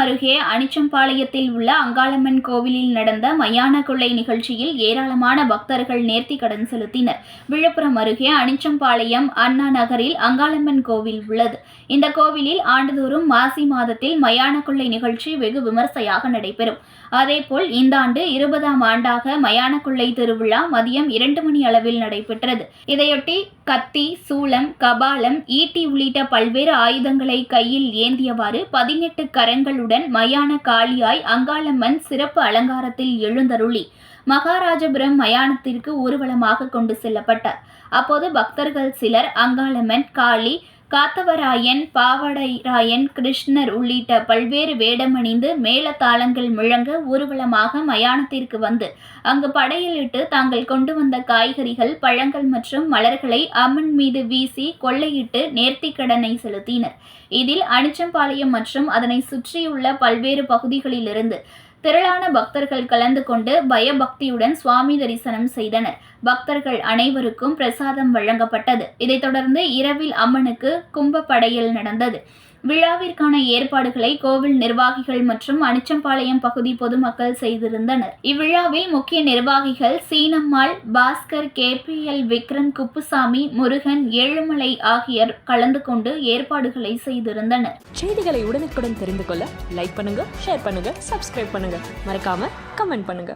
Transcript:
அனிச்சம்பாளையத்தில் உள்ள அங்காளம்மன் கோவிலில் நடந்த மயான கொள்ளை நிகழ்ச்சியில் ஏராளமான பக்தர்கள் நேர்த்தி கடன் செலுத்தினர். விழுப்புரம் அருகே அனிச்சம்பாளையம் அண்ணா நகரில் அங்காளம்மன் கோவில் உள்ளது. இந்த கோவிலில் ஆண்டுதோறும் மாசி மாதத்தில் மயான கொள்ளை நிகழ்ச்சி வெகு விமர்சையாக நடைபெறும். அதேபோல் இந்த ஆண்டு இருபதாம் ஆண்டாக மயான கொள்ளை திருவிழா மதியம் இரண்டு மணி அளவில் நடைபெற்றது. இதையொட்டி கத்தி சூளம் கபாலம் ஈட்டி உள்ளிட்ட பல்வேறு ஆயுதங்களை கையில் ஏந்தியவாறு பதினெட்டு கரங்களுடன் மயான காளியாய் அங்காளம்மன் சிறப்பு அலங்காரத்தில் எழுந்தருளி மகாராஜபுரம் மயானத்திற்கு ஊர்வலமாக கொண்டு செல்லப்பட்டார். அப்போது பக்தர்கள் சிலர் அங்காளம்மன் காளி காத்தவராயன் பாவடைராயன் கிருஷ்ணர் உள்ளிட்ட பல்வேறு வேடமணிந்து மேளதாளங்கள் முழங்க ஊர்வலமாக மயானத்திற்கு வந்து அங்கு படையலிட்டு தாங்கள் கொண்டு வந்த காய்கறிகள் பழங்கள் மற்றும் மலர்களை அம்மன் மீது வீசி கொள்ளையிட்டு நேர்த்திக்கடனை செலுத்தினர். இதில் அனிச்சம்பாளையம் மற்றும் அதனை சுற்றியுள்ள பல்வேறு பகுதிகளிலிருந்து திரளான பக்தர்கள் கலந்து கொண்டு பயபக்தியுடன் சுவாமி தரிசனம் செய்தனர். பக்தர்கள் அனைவருக்கும் பிரசாதம் வழங்கப்பட்டது. இதைத் தொடர்ந்து இரவில் அம்மனுக்கு கும்ப படையல் நடந்தது. விழாவிற்கான ஏற்பாடுகளை கோவில் நிர்வாகிகள் மற்றும் அனிச்சம்பாளையம் பகுதி பொதுமக்கள் செய்திருந்தனர். இவ்விழாவில் முக்கிய நிர்வாகிகள் சீனம்மாள் பாஸ்கர் கேபிஎல் விக்ரம் குப்புசாமி முருகன் ஏழுமலை ஆகியோர் கலந்து கொண்டு ஏற்பாடுகளை செய்திருந்தனர். செய்திகளை உடனுக்குடன் தெரிந்து கொள்ள லைக் பண்ணுங்க ஷேர் பண்ணுங்க சப்ஸ்கிரைப் பண்ணுங்க. மறக்காம கமெண்ட் பண்ணுங்க.